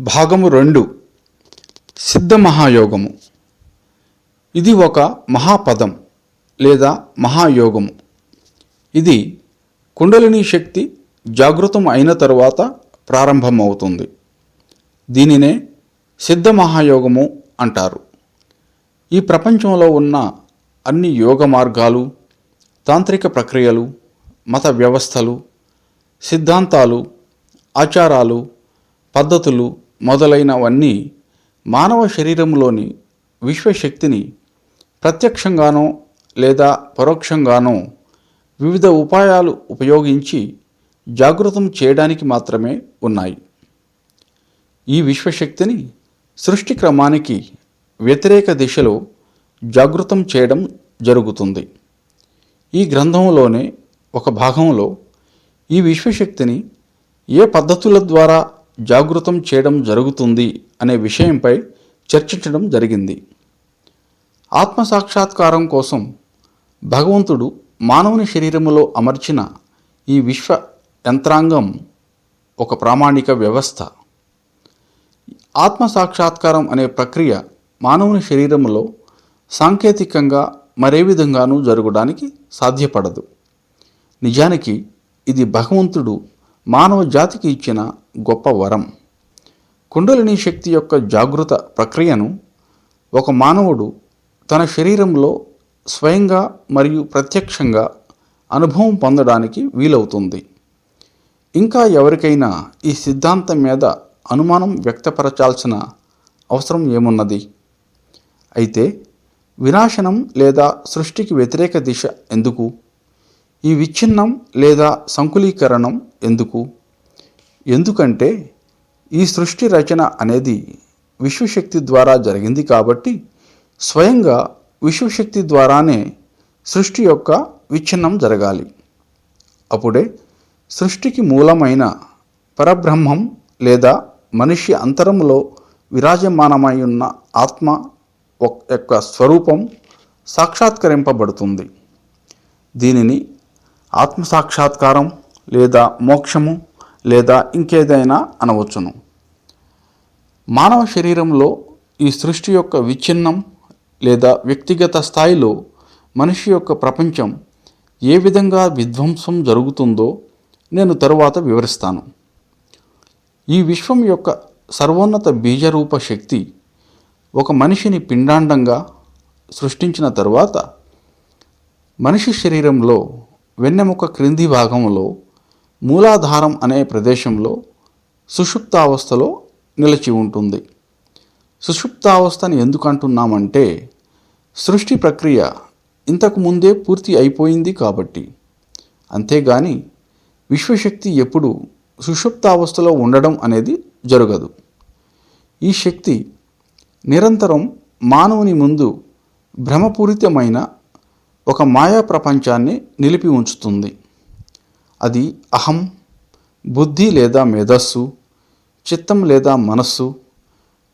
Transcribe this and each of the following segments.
భాగము రెండు సిద్ధ మహాయోగము. ఇది ఒక మహాపదం లేదా మహాయోగము. ఇది కుండలిని శక్తి జాగృతం అయిన తరువాత ప్రారంభమవుతుంది. దీనినే సిద్ధ మహాయోగము అంటారు. ఈ ప్రపంచంలో ఉన్న అన్ని యోగ మార్గాలు తాంత్రిక ప్రక్రియలు మత వ్యవస్థలు సిద్ధాంతాలు ఆచారాలు పద్ధతులు మొదలైనవన్నీ మానవ శరీరంలోని విశ్వశక్తిని ప్రత్యక్షంగానో లేదా పరోక్షంగానో వివిధ ఉపాయాలు ఉపయోగించి జాగృతం చేయడానికి మాత్రమే ఉన్నాయి. ఈ విశ్వశక్తిని సృష్టి క్రమానికి వ్యతిరేక దిశలో జాగృతం చేయడం జరుగుతుంది. ఈ గ్రంథంలోనే ఒక భాగంలో ఈ విశ్వశక్తిని ఏ పద్ధతుల ద్వారా జాగృతం చేయడం జరుగుతుంది అనే విషయంపై చర్చించడం జరిగింది. ఆత్మ సాక్షాత్కారం కోసం భగవంతుడు మానవుని శరీరములో అమర్చిన ఈ విశ్వ యంత్రాంగం ఒక ప్రామాణిక వ్యవస్థ. ఆత్మ సాక్షాత్కారం అనే ప్రక్రియ మానవుని శరీరంలో సాంకేతికంగా మరే విధంగానూ జరగడానికి సాధ్యపడదు. నిజానికి ఇది భగవంతుడు మానవ జాతికి ఇచ్చిన గొప్ప వరం. కుండలిని శక్తి యొక్క జాగృత ప్రక్రియను ఒక మానవుడు తన శరీరంలో స్వయంగా మరియు ప్రత్యక్షంగా అనుభవం పొందడానికి వీలవుతుంది. ఇంకా ఎవరికైనా ఈ సిద్ధాంతం మీద అనుమానం వ్యక్తపరచాల్సిన అవసరం ఏమున్నది? అయితే వినాశనం లేదా సృష్టికి వ్యతిరేక దిశ ఎందుకు? ఈ విచ్ఛిన్నం లేదా సంకులీకరణం ఎందుకు? ఎందుకంటే ఈ సృష్టి రచన అనేది విశ్వశక్తి ద్వారా జరిగింది కాబట్టి స్వయంగా విశ్వశక్తి ద్వారానే సృష్టి యొక్క విచ్ఛిన్నం జరగాలి. అప్పుడే సృష్టికి మూలమైన పరబ్రహ్మం లేదా మనిషి అంతరంలో విరాజమానమై ఉన్న ఆత్మ ఒక్- యొక్క స్వరూపం సాక్షాత్కరింపబడుతుంది. దీనిని ఆత్మ సాక్షాత్కారం లేదా మోక్షము లేదా ఇంకేదైనా అనవచ్చును. మానవ శరీరంలో ఈ సృష్టి యొక్క విచ్ఛిన్నం లేదా వ్యక్తిగత స్థాయిలో మనిషి యొక్క ప్రపంచం ఏ విధంగా విధ్వంసం జరుగుతుందో నేను తరువాత వివరిస్తాను. ఈ విశ్వం యొక్క సర్వోన్నత బీజరూప శక్తి ఒక మనిషిని పిండాండంగా సృష్టించిన తరువాత మనిషి శరీరంలో వెన్నెముక క్రింది భాగంలో మూలాధారం అనే ప్రదేశంలో సుషుప్తావస్థలో నిలిచి ఉంటుంది. సుషుప్తావస్థని ఎందుకు అంటున్నామంటే సృష్టి ప్రక్రియ ఇంతకు ముందే పూర్తి అయిపోయింది కాబట్టి. అంతేగాని విశ్వశక్తి ఎప్పుడు సుషుప్తావస్థలో ఉండడం అనేది జరగదు. ఈ శక్తి నిరంతరం మానవుని ముందు భ్రమపూరితమైన ఒక మాయా ప్రపంచాన్ని నిలిపి ఉంచుతుంది. అది అహం బుద్ధి లేదా మేధస్సు చిత్తం లేదా మనస్సు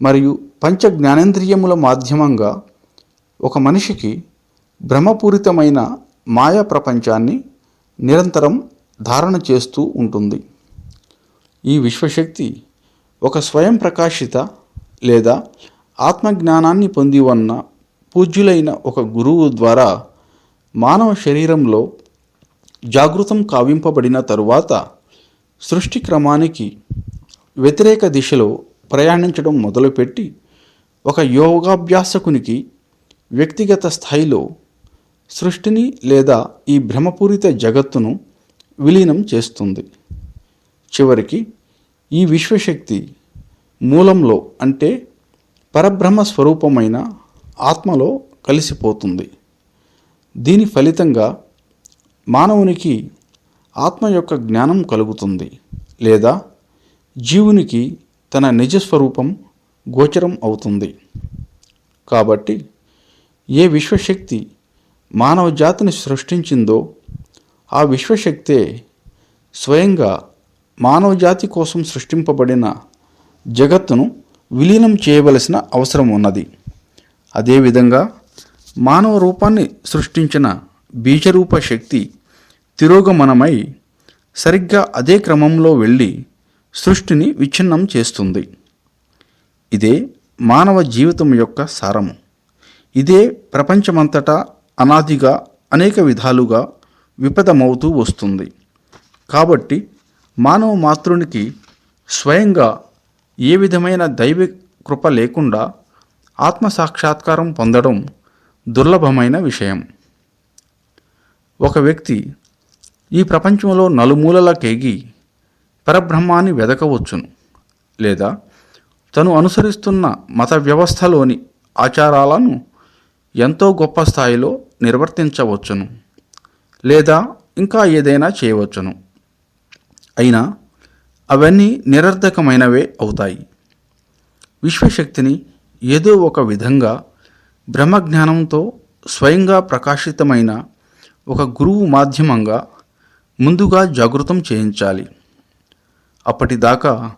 మరియు పంచ జ్ఞానేంద్రియముల మాధ్యమంగా ఒక మనిషికి భ్రమపూరితమైన మాయా ప్రపంచాన్ని నిరంతరం ధారణ చేస్తూ ఉంటుంది. ఈ విశ్వశక్తి ఒక స్వయం ప్రకాశిత లేదా ఆత్మజ్ఞానాన్ని పొంది ఉన్న పూజ్యులైన ఒక గురువు ద్వారా మానవ శరీరంలో జాగృతం కావింపబడిన తరువాత సృష్టి క్రమానికి వ్యతిరేక దిశలో ప్రయాణించడం మొదలుపెట్టి ఒక యోగాభ్యాసకునికి వ్యక్తిగత స్థాయిలో సృష్టిని లేదా ఈ భ్రమపూరిత జగత్తును విలీనం చేస్తుంది. చివరికి ఈ విశ్వశక్తి మూలంలో అంటే పరబ్రహ్మ స్వరూపమైన ఆత్మలో కలిసిపోతుంది. దీని ఫలితంగా మానవునికి ఆత్మ యొక్క జ్ఞానం కలుగుతుంది లేదా జీవునికి తన నిజస్వరూపం గోచరం అవుతుంది. కాబట్టి ఏ విశ్వశక్తి మానవ జాతిని సృష్టించిందో ఆ విశ్వశక్తే స్వయంగా మానవ జాతి కోసం సృష్టింపబడిన జగత్తును విలీనం చేయవలసిన అవసరం ఉన్నది. అదేవిధంగా మానవ రూపాన్ని సృష్టించిన బీజరూప శక్తి తిరోగమనమై సరిగ్గా అదే క్రమంలో వెళ్ళి సృష్టిని విచ్ఛిన్నం చేస్తుంది. ఇదే మానవ జీవితం యొక్క సారము. ఇదే ప్రపంచమంతటా అనాదిగా అనేక విధాలుగా విపదమవుతూ వస్తుంది. కాబట్టి మానవ మాతృనికి స్వయంగా ఏ విధమైన దైవ కృప లేకుండా ఆత్మ సాక్షాత్కారం పొందడం దుర్లభమైన విషయం. ఒక వ్యక్తి ఈ ప్రపంచంలో నలుమూలల కేగి పరబ్రహ్మాన్ని వెదకవచ్చును లేదా తను అనుసరిస్తున్న మత వ్యవస్థలోని ఆచారాలను ఎంతో గొప్ప స్థాయిలో నిర్వర్తించవచ్చును లేదా ఇంకా ఏదైనా చేయవచ్చును. అయినా అవన్నీ నిరర్ధకమైనవే అవుతాయి. విశ్వశక్తిని ఏదో ఒక విధంగా బ్రహ్మజ్ఞానంతో స్వయంగా ప్రకాశితమైన ఒక గురువు మాధ్యమంగా ముందుగా జాగృతం చేయించాలి. అప్పటిదాకా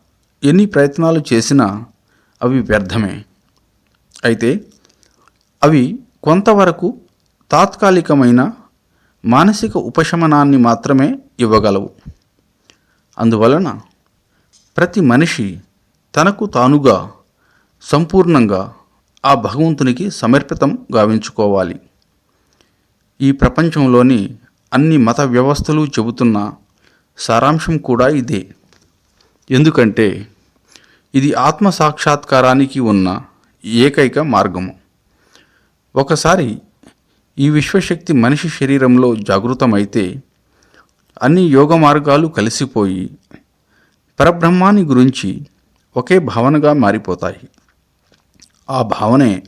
ఎన్ని ప్రయత్నాలు చేసినా అవి వ్యర్థమే. అయితే అవి కొంతవరకు తాత్కాలికమైన మానసిక ఉపశమనాన్ని మాత్రమే ఇవ్వగలవు. అందువలన ప్రతి మనిషి తనకు తానుగా సంపూర్ణంగా ఆ భగవంతునికి సమర్పితం గావించుకోవాలి. ఈ ప్రపంచంలోని అన్ని మత వ్యవస్థలు చెబుతున్న సారాంశం కూడా ఇదే. ఎందుకంటే ఇది ఆత్మ సాక్షాత్కారానికి ఉన్న ఏకైక మార్గము. ఒకసారి ఈ విశ్వశక్తి మనిషి శరీరంలో జాగృతమైతే అన్ని యోగ మార్గాలు కలిసిపోయి పరబ్రహ్మాన్ని గురించి ఒకే భావనగా మారిపోతాయి. ఆ భావనే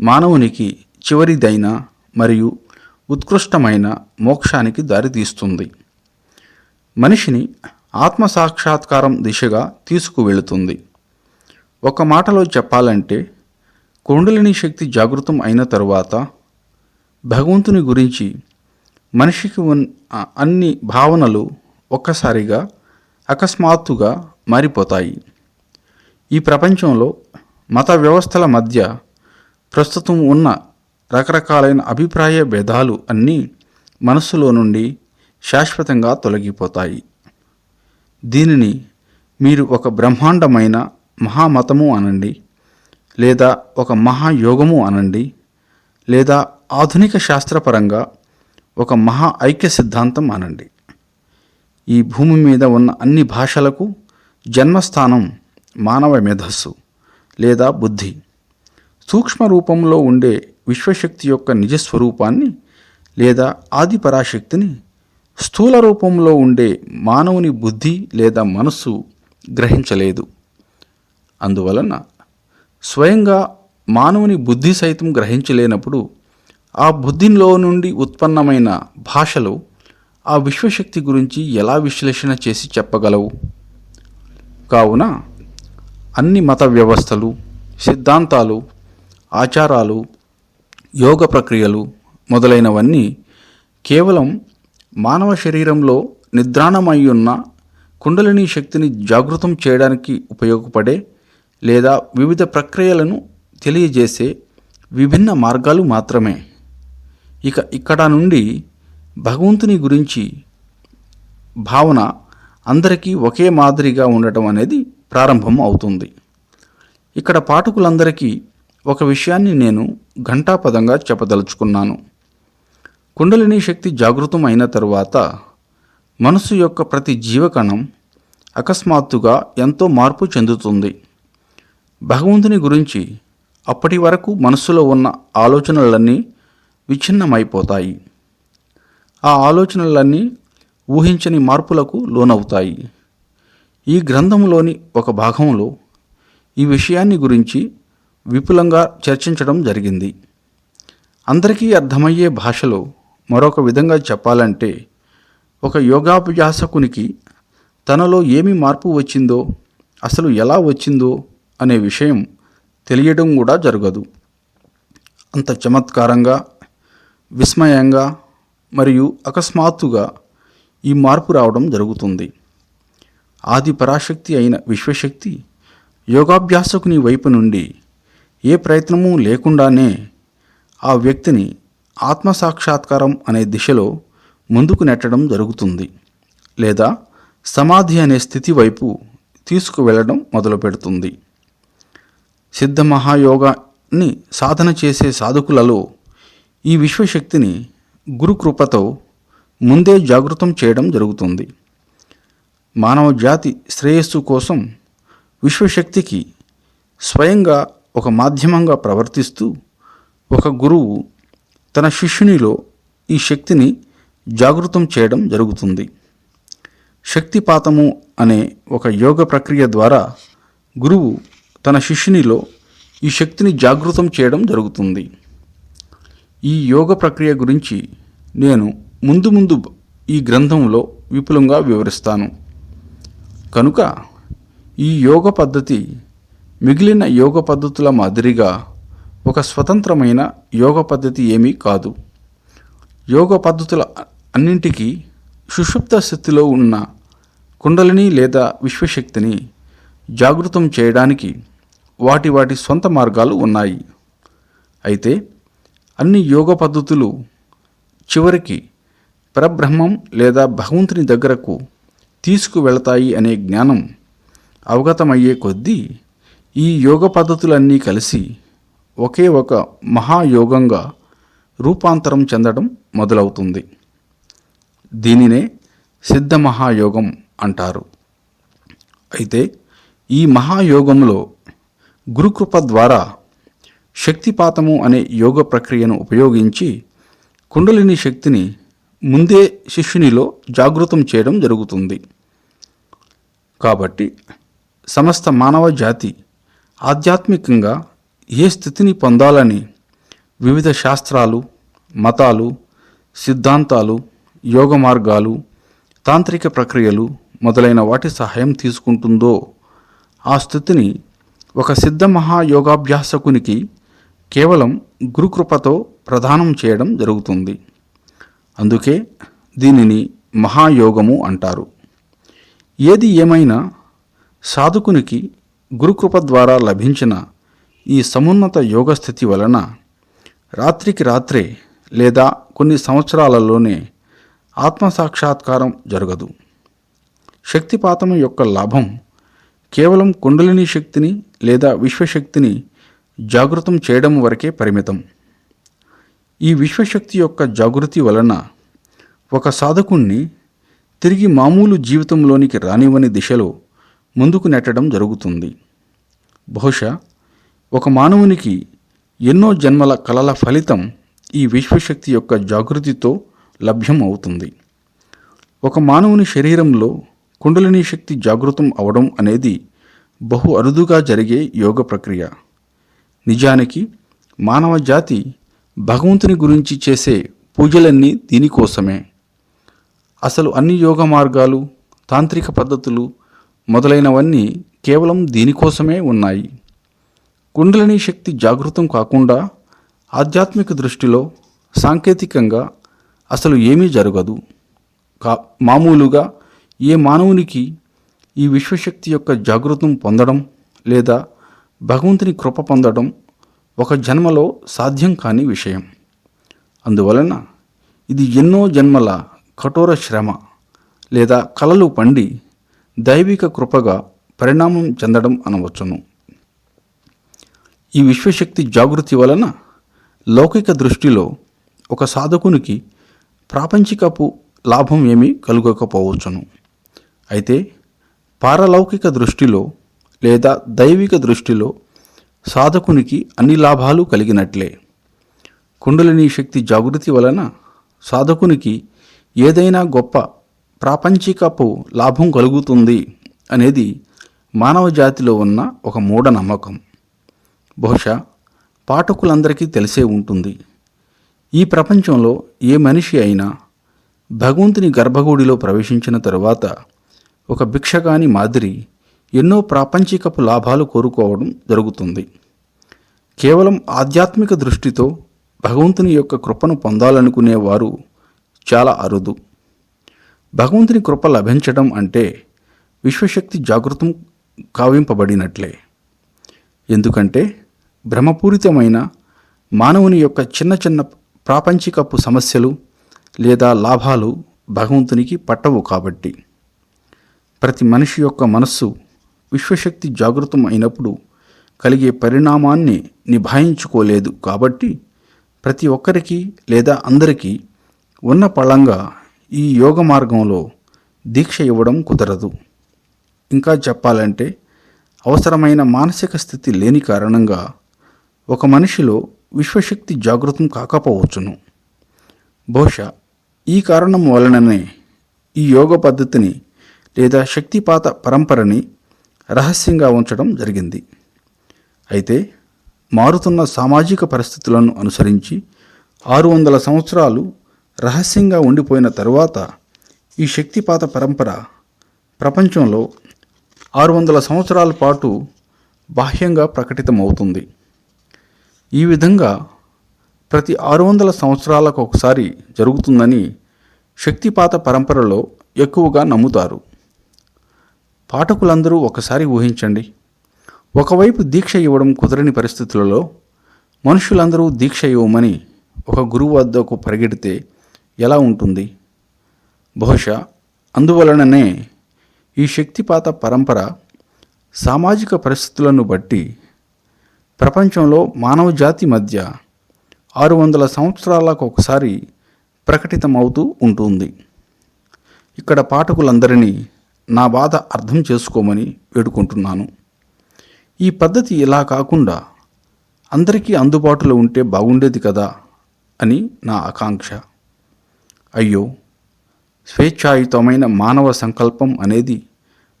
మానవునికి చివరిదైన మరియు ఉత్కృష్టమైన మోక్షానికి దారితీస్తుంది మనిషిని ఆత్మ సాక్షాత్కారం దిశగా తీసుకువెళుతుంది ఒక మాటలో చెప్పాలంటే కుండలిని శక్తి జాగృతం అయిన తరువాత భగవంతుని గురించి మనిషికి ఉన్న అన్ని భావనలు ఒక్కసారిగా అకస్మాత్తుగా మారిపోతాయి. ఈ ప్రపంచంలో మత వ్యవస్థల మధ్య ప్రస్తుతం ఉన్న రకరకాలైన అభిప్రాయ భేదాలు అన్నీ మనస్సులో నుండి శాశ్వతంగా తొలగిపోతాయి. దీనిని మీరు ఒక బ్రహ్మాండమైన మహామతము అనండి లేదా ఒక మహాయోగము అనండి లేదా ఆధునిక శాస్త్రపరంగా ఒక మహా ఐక్య సిద్ధాంతం అనండి. ఈ భూమి మీద ఉన్న అన్ని భాషలకు జన్మస్థానం మానవ మేధస్సు లేదా బుద్ధి. సూక్ష్మ రూపంలో ఉండే విశ్వశక్తి యొక్క నిజస్వరూపాన్ని లేదా ఆది పరాశక్తిని స్థూల రూపంలో ఉండే మానవుని బుద్ధి లేదా మనస్సు గ్రహించలేదు. అందువలన స్వయంగా మానవుని బుద్ధి సైతం గ్రహించలేనప్పుడు ఆ బుద్ధిలో నుండి ఉత్పన్నమైన భాషలు ఆ విశ్వశక్తి గురించి ఎలా విశ్లేషణ చేసి చెప్పగలవు? కావున అన్ని మత వ్యవస్థలు సిద్ధాంతాలు ఆచారాలు యోగ ప్రక్రియలు మొదలైనవన్నీ కేవలం మానవ శరీరంలో నిద్రాణమై ఉన్న కుండలిని శక్తిని జాగృతం చేయడానికి ఉపయోగపడే లేదా వివిధ ప్రక్రియలను తెలియజేసే విభిన్న మార్గాలు మాత్రమే. ఇక ఇక్కడ నుండి భగవంతుని గురించి భావన అందరికీ ఒకే మాదిరిగా ఉండటం అనేది ప్రారంభం అవుతుంది. ఇక్కడ పాఠకులందరికీ ఒక విషయాన్ని నేను ఘంటాపదంగా చెప్పదలుచుకున్నాను. కుండలిని శక్తి జాగృతం అయిన తరువాత మనసు యొక్క ప్రతి జీవకణం అకస్మాత్తుగా ఎంతో మార్పు చెందుతుంది. భగవంతుని గురించి అప్పటి వరకు మనస్సులో ఉన్న ఆలోచనలన్నీ విచ్ఛిన్నమైపోతాయి. ఆ ఆలోచనలన్నీ ఊహించని మార్పులకు లోనవుతాయి. ఈ గ్రంథంలోని ఒక భాగంలో ఈ విషయాన్ని గురించి విపులంగా చర్చించడం జరిగింది. అందరికీ అర్థమయ్యే భాషలో మరొక విధంగా చెప్పాలంటే ఒక యోగాభ్యాసకునికి తనలో ఏమి మార్పు వచ్చిందో అసలు ఎలా వచ్చిందో అనే విషయం తెలియడం కూడా జరగదు. అంత చమత్కారంగా విస్మయంగా మరియు అకస్మాత్తుగా ఈ మార్పు రావడం జరుగుతుంది. ఆది పరాశక్తి అయిన విశ్వశక్తి యోగాభ్యాసకుని వైపు నుండి ఏ ప్రయత్నమూ లేకుండానే ఆ వ్యక్తిని ఆత్మసాక్షాత్కారం అనే దిశలో ముందుకు నెట్టడం జరుగుతుంది లేదా సమాధి అనే స్థితి వైపు తీసుకువెళ్ళడం మొదలు పెడుతుంది. సిద్ధ మహాయోగాన్ని సాధన చేసే సాధకులలో ఈ విశ్వశక్తిని గురుకృపతో ముందే జాగృతం చేయడం జరుగుతుంది. మానవ జాతి శ్రేయస్సు కోసం విశ్వశక్తికి స్వయంగా ఒక మాధ్యమంగా ప్రవర్తిస్తూ ఒక గురువు తన శిష్యునిలో ఈ శక్తిని జాగృతం చేయడం జరుగుతుంది. శక్తిపాతము అనే ఒక యోగ ప్రక్రియ ద్వారా గురువు తన శిష్యునిలో ఈ శక్తిని జాగృతం చేయడం జరుగుతుంది. ఈ యోగ ప్రక్రియ గురించి నేను ముందు ముందు ఈ గ్రంథంలో విపులంగా వివరిస్తాను. కనుక ఈ యోగ పద్ధతి మిగిలిన యోగ పద్ధతుల మాదిరిగా ఒక స్వతంత్రమైన యోగ పద్ధతి ఏమీ కాదు. యోగ పద్ధతుల అన్నింటికీ సుషుప్త స్థితిలో ఉన్న కుండలిని లేదా విశ్వశక్తిని జాగృతం చేయడానికి వాటి వాటి సొంత మార్గాలు ఉన్నాయి. అయితే అన్ని యోగ పద్ధతులు చివరికి పరబ్రహ్మం లేదా భగవంతుని దగ్గరకు తీసుకువెళతాయి అనే జ్ఞానం అవగతమయ్యే కొద్దీ ఈ యోగ పద్ధతులన్నీ కలిసి ఒకే ఒక మహాయోగంగా రూపాంతరం చెందడం మొదలవుతుంది. దీనినే సిద్ధ మహాయోగం అంటారు. అయితే ఈ మహాయోగంలో గురుకృప ద్వారా శక్తిపాతము అనే యోగ ప్రక్రియను ఉపయోగించి కుండలిని శక్తిని ముందే శిష్యునిలో జాగృతం చేయడం జరుగుతుంది. కాబట్టి సమస్త మానవ జాతి ఆధ్యాత్మికంగా ఏ స్థితిని పొందాలని వివిధ శాస్త్రాలు మతాలు సిద్ధాంతాలు యోగ మార్గాలు తాంత్రిక ప్రక్రియలు మొదలైన వాటి సహాయం తీసుకుంటుందో ఆ స్థితిని ఒక సిద్ధ మహాయోగాభ్యాసకునికి కేవలం గురుకృపతో ప్రదానం చేయడం జరుగుతుంది. అందుకే దీనిని మహాయోగము అంటారు. ఏది ఏమైనా సాధకునికి గురుకృప ద్వారా లభించిన ఈ సమున్నత యోగ స్థితి వలన రాత్రికి రాత్రే లేదా కొన్ని సంవత్సరాలలోనే ఆత్మసాక్షాత్కారం జరగదు. శక్తిపాతం యొక్క లాభం కేవలం కుండలిని శక్తిని లేదా విశ్వశక్తిని జాగృతం చేయడం వరకే పరిమితం. ఈ విశ్వశక్తి యొక్క జాగృతి వలన ఒక సాధకుణ్ణి తిరిగి మామూలు జీవితంలోనికి రానివ్వని దిశలో ముందుకు నెట్టడం జరుగుతుంది. బహుశా ఒక మానవునికి ఎన్నో జన్మల కలల ఫలితం ఈ విశ్వశక్తి యొక్క జాగృతితో లభ్యం అవుతుంది. ఒక మానవుని శరీరంలో కుండలిని శక్తి జాగృతం అవడం అనేది బహు అరుదుగా జరిగే యోగ ప్రక్రియ. నిజానికి మానవ జాతి భగవంతుని గురించి చేసే పూజలన్నీ దీనికోసమే. అసలు అన్ని యోగ మార్గాలు తాంత్రిక పద్ధతులు మొదలైనవన్నీ కేవలం దీనికోసమే ఉన్నాయి. కుండలిని శక్తి జాగృతం కాకుండా ఆధ్యాత్మిక దృష్టిలో సాంకేతికంగా అసలు ఏమీ జరగదు. కా మామూలుగా ఏ మానవునికి ఈ విశ్వశక్తి యొక్క జాగృతం పొందడం లేదా భగవంతుని కృప పొందడం ఒక జన్మలో సాధ్యం కాని విషయం. అందువలన ఇది ఎన్నో జన్మల కఠోర శ్రమ లేదా కలలు పండి దైవిక కృపగా పరిణామం చెందడం అనవచ్చును. ఈ విశ్వశక్తి జాగృతి వలన లౌకిక దృష్టిలో ఒక సాధకునికి ప్రాపంచికపు లాభం ఏమీ కలుగకపోవచ్చును. అయితే పారలౌకిక దృష్టిలో లేదా దైవిక దృష్టిలో సాధకునికి అన్ని లాభాలు కలిగినట్లే. కుండలిని శక్తి జాగృతి వలన సాధకునికి ఏదైనా గొప్ప ప్రాపంచికపు లాభం కలుగుతుంది అనేది మానవ జాతిలో ఉన్న ఒక మూఢనమ్మకం బహుశా పాఠకులందరికీ తెలిసే ఉంటుంది. ఈ ప్రపంచంలో ఏ మనిషి అయినా భగవంతుని గర్భగుడిలో ప్రవేశించిన తరువాత ఒక భిక్షగాని మాదిరి ఎన్నో ప్రాపంచికపు లాభాలు కోరుకోవడం జరుగుతుంది. కేవలం ఆధ్యాత్మిక దృష్టితో భగవంతుని యొక్క కృపను పొందాలనుకునేవారు చాలా అరుదు. భగవంతుని కృప లభించడం అంటే విశ్వశక్తి జాగృతం కావింపబడినట్లే. ఎందుకంటే భ్రమపూరితమైన మానవుని యొక్క చిన్న చిన్న ప్రాపంచికపు సమస్యలు లేదా లాభాలు భగవంతునికి పట్టవు కాబట్టి. ప్రతి మనిషి యొక్క మనస్సు విశ్వశక్తి జాగృతం అయినప్పుడు కలిగే పరిణామాన్ని నిభాయించుకోలేదు కాబట్టి ప్రతి ఒక్కరికి లేదా అందరికీ ఉన్న పళంగా ఈ యోగ మార్గంలో దీక్ష ఇవ్వడం కుదరదు. ఇంకా చెప్పాలంటే అవసరమైన మానసిక స్థితి లేని కారణంగా ఒక మనిషిలో విశ్వశక్తి జాగృతం కాకపోవచ్చును. బహుశా ఈ కారణం వలననే ఈ యోగ పద్ధతిని లేదా శక్తిపాత పరంపరని రహస్యంగా ఉంచడం జరిగింది. అయితే మారుతున్న సామాజిక పరిస్థితులను అనుసరించి ఆరు వందల సంవత్సరాలు రహస్యంగా ఉండిపోయిన తరువాత ఈ శక్తిపాత పరంపర ప్రపంచంలో ఆరు వందల సంవత్సరాల పాటు బాహ్యంగా ప్రకటితమవుతుంది. ఈ విధంగా ప్రతి ఆరు వందల సంవత్సరాలకు ఒకసారి జరుగుతుందని శక్తిపాత పరంపరలో ఎక్కువగా నమ్ముతారు. పాఠకులందరూ ఒకసారి ఊహించండి. ఒకవైపు దీక్ష ఇవ్వడం కుదరని పరిస్థితులలో మనుషులందరూ దీక్ష ఇవ్వమని ఒక గురువు వద్దకు పరిగెడితే ఎలా ఉంటుంది? బహుశా అందువలననే ఈ శక్తిపాత పరంపర సామాజిక పరిస్థితులను బట్టి ప్రపంచంలో మానవ జాతి మధ్య ఆరు వందల సంవత్సరాలకు ఒకసారి ప్రకటితమవుతూ ఉంటుంది. ఇక్కడ పాఠకులందరినీ నా బాధ అర్థం చేసుకోమని వేడుకుంటున్నాను. ఈ పద్ధతి ఇలా కాకుండా అందరికీ అందుబాటులో ఉంటే బాగుండేది కదా అని నా ఆకాంక్ష. అయ్యో స్వేచ్ఛాయుతమైన మానవ సంకల్పం అనేది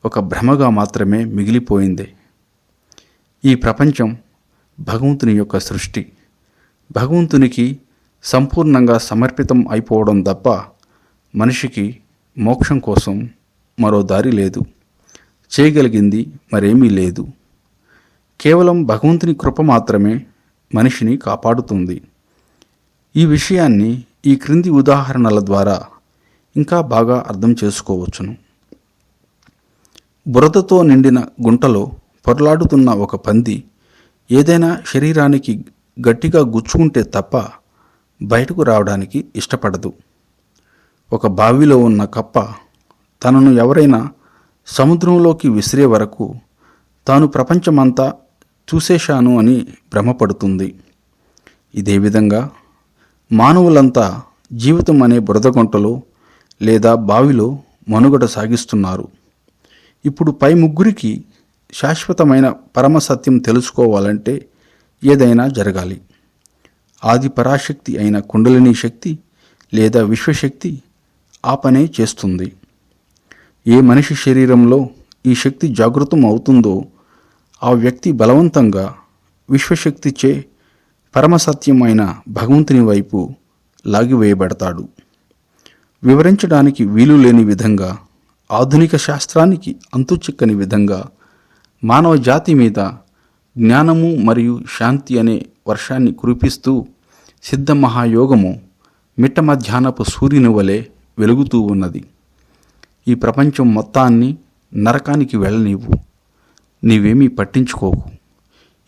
ఒక భ్రమగా మాత్రమే మిగిలిపోయింది. ఈ ప్రపంచం భగవంతుని యొక్క సృష్టి. భగవంతునికి సంపూర్ణంగా సమర్పితం అయిపోవడం తప్ప మనిషికి మోక్షం కోసం మరో దారి లేదు. చేయగలిగింది మరేమీ లేదు. కేవలం భగవంతుని కృప మాత్రమే మనిషిని కాపాడుతుంది. ఈ విషయాన్ని ఈ క్రింది ఉదాహరణల ద్వారా ఇంకా బాగా అర్థం చేసుకోవచ్చును. బురదతో నిండిన గుంటలో పొరలాడుతున్న ఒక పంది ఏదైనా శరీరానికి గట్టిగా గుచ్చుకుంటే తప్ప బయటకు రావడానికి ఇష్టపడదు. ఒక బావిలో ఉన్న కప్ప తనను ఎవరైనా సముద్రంలోకి విసిరే వరకు తాను ప్రపంచమంతా చూసేశాను అని భ్రమపడుతుంది. ఇదే విధంగా మానవులంతా జీవితం అనే బురదగొంటలో లేదా బావిలో మనుగడ సాగిస్తున్నారు. ఇప్పుడు పై ముగ్గురికి శాశ్వతమైన పరమసత్యం తెలుసుకోవాలంటే ఏదైనా జరగాలి. ఆది పరాశక్తి అయిన కుండలిని శక్తి లేదా విశ్వశక్తి ఆ పనే చేస్తుంది. ఏ మనిషి శరీరంలో ఈ శక్తి జాగృతం అవుతుందో ఆ వ్యక్తి బలవంతంగా విశ్వశక్తిచే పరమసత్యమైన భగవంతుని వైపు లాగివేయబడతాడు వివరించడానికి వీలు లేని విధంగా ఆధునిక శాస్త్రానికి అంతుచిక్కని విధంగా మానవ జాతి మీద జ్ఞానము మరియు శాంతి అనే వర్షాన్ని కురిపిస్తూ సిద్ధ మహాయోగము మిట్ట మధ్యాహ్నపు సూర్యుని వలె వెలుగుతూ ఉన్నది. ఈ ప్రపంచం మొత్తాన్ని నరకానికి వెళ్ళనీవు నీవేమీ పట్టించుకోకు.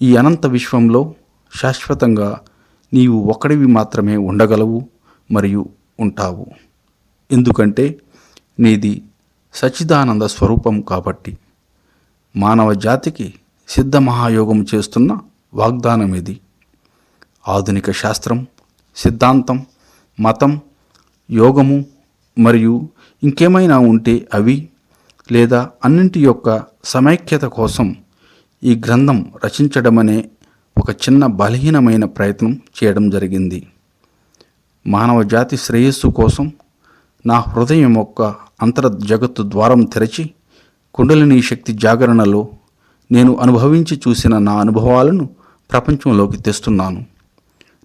ఈ అనంత విశ్వంలో శాశ్వతంగా నీవు ఒక్కడివి మాత్రమే ఉండగలవు మరియు ఉంటావు. ఎందుకంటే నీది సచ్చిదానంద స్వరూపం కాబట్టి. మానవ జాతికి సిద్ధ మహాయోగం చేస్తున్న వాగ్దానం ఇది. ఆధునిక శాస్త్రం సిద్ధాంతం మతం యోగము మరియు ఇంకేమైనా ఉంటే అవి లేదా అన్నింటి యొక్క సమైక్యత కోసం ఈ గ్రంథం రచించడమనే ఒక చిన్న బలహీనమైన ప్రయత్నం చేయడం జరిగింది. మానవ జాతి శ్రేయస్సు కోసం నా హృదయం యొక్క అంతర జగత్తు ద్వారం తెరచి కుండలిని శక్తి జాగరణలో నేను అనుభవించి చూసిన నా అనుభవాలను ప్రపంచంలోకి తెస్తున్నాను.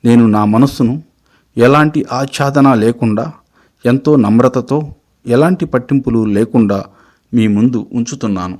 నేను నా మనస్సును ఎలాంటి ఆచ్ఛాదన లేకుండా ఎంతో నమ్రతతో ఎలాంటి పట్టింపులు లేకుండా మీ ముందు ఉంచుతున్నాను.